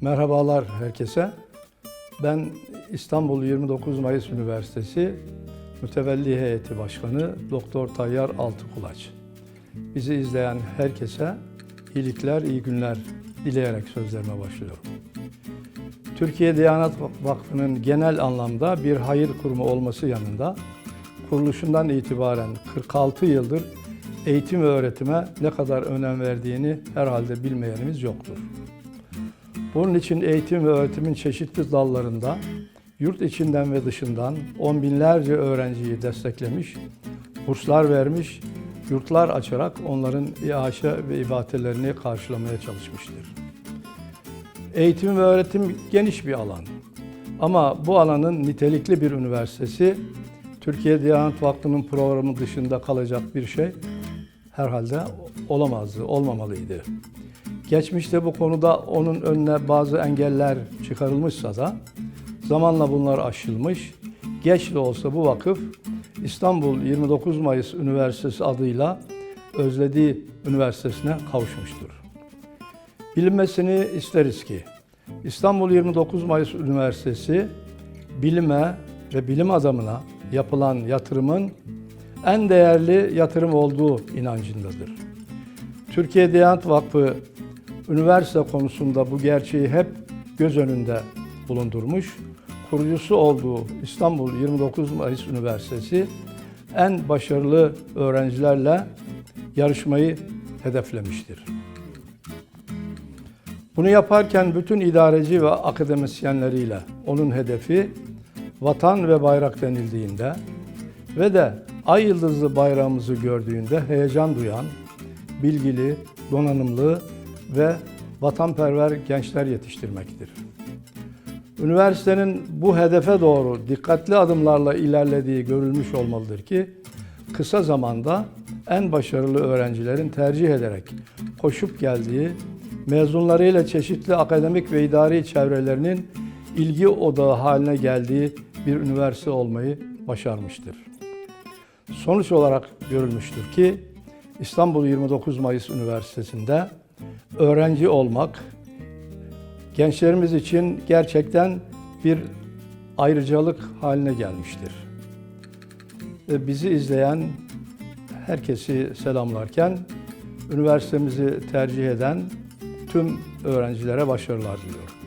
Merhabalar herkese. Ben İstanbul 29 Mayıs Üniversitesi Mütevelli Heyeti Başkanı Doktor Tayyar Altıkulaç. Bizi izleyen herkese iyilikler, iyi günler dileyerek sözlerime başlıyorum. Türkiye Diyanet Vakfı'nın genel anlamda bir hayır kurumu olması yanında kuruluşundan itibaren 46 yıldır eğitim ve öğretime ne kadar önem verdiğini herhalde bilmeyenimiz yoktur. Bunun için eğitim ve öğretimin çeşitli dallarında yurt içinden ve dışından on binlerce öğrenciyi desteklemiş, burslar vermiş, yurtlar açarak onların iaşe ve ibadetlerini karşılamaya çalışmıştır. Eğitim ve öğretim geniş bir alan. Ama bu alanın nitelikli bir üniversitesi Türkiye Diyanet Vakfı'nın programı dışında kalacak bir şey herhalde olamazdı, olmamalıydı. Geçmişte bu konuda onun önüne bazı engeller çıkarılmışsa da zamanla bunlar aşılmış. Geç de olsa bu vakıf İstanbul 29 Mayıs Üniversitesi adıyla özlediği üniversitesine kavuşmuştur. Bilinmesini isteriz ki İstanbul 29 Mayıs Üniversitesi bilime ve bilim adamına yapılan yatırımın en değerli yatırım olduğu inancındadır. Türkiye Diyanet Vakfı üniversite konusunda bu gerçeği hep göz önünde bulundurmuş. Kurucusu olduğu İstanbul 29 Mayıs Üniversitesi en başarılı öğrencilerle yarışmayı hedeflemiştir. Bunu yaparken bütün idareci ve akademisyenleriyle onun hedefi vatan ve bayrak denildiğinde ve de ay yıldızlı bayrağımızı gördüğünde heyecan duyan, bilgili, donanımlı ve vatanperver gençler yetiştirmektir. Üniversitenin bu hedefe doğru dikkatli adımlarla ilerlediği görülmüş olmalıdır ki kısa zamanda en başarılı öğrencilerin tercih ederek koşup geldiği, mezunlarıyla çeşitli akademik ve idari çevrelerinin ilgi odağı haline geldiği bir üniversite olmayı başarmıştır. Sonuç olarak görülmüştür ki İstanbul 29 Mayıs Üniversitesi'nde öğrenci olmak gençlerimiz için gerçekten bir ayrıcalık haline gelmiştir. Bizi izleyen herkesi selamlarken üniversitemizi tercih eden tüm öğrencilere başarılar diliyorum.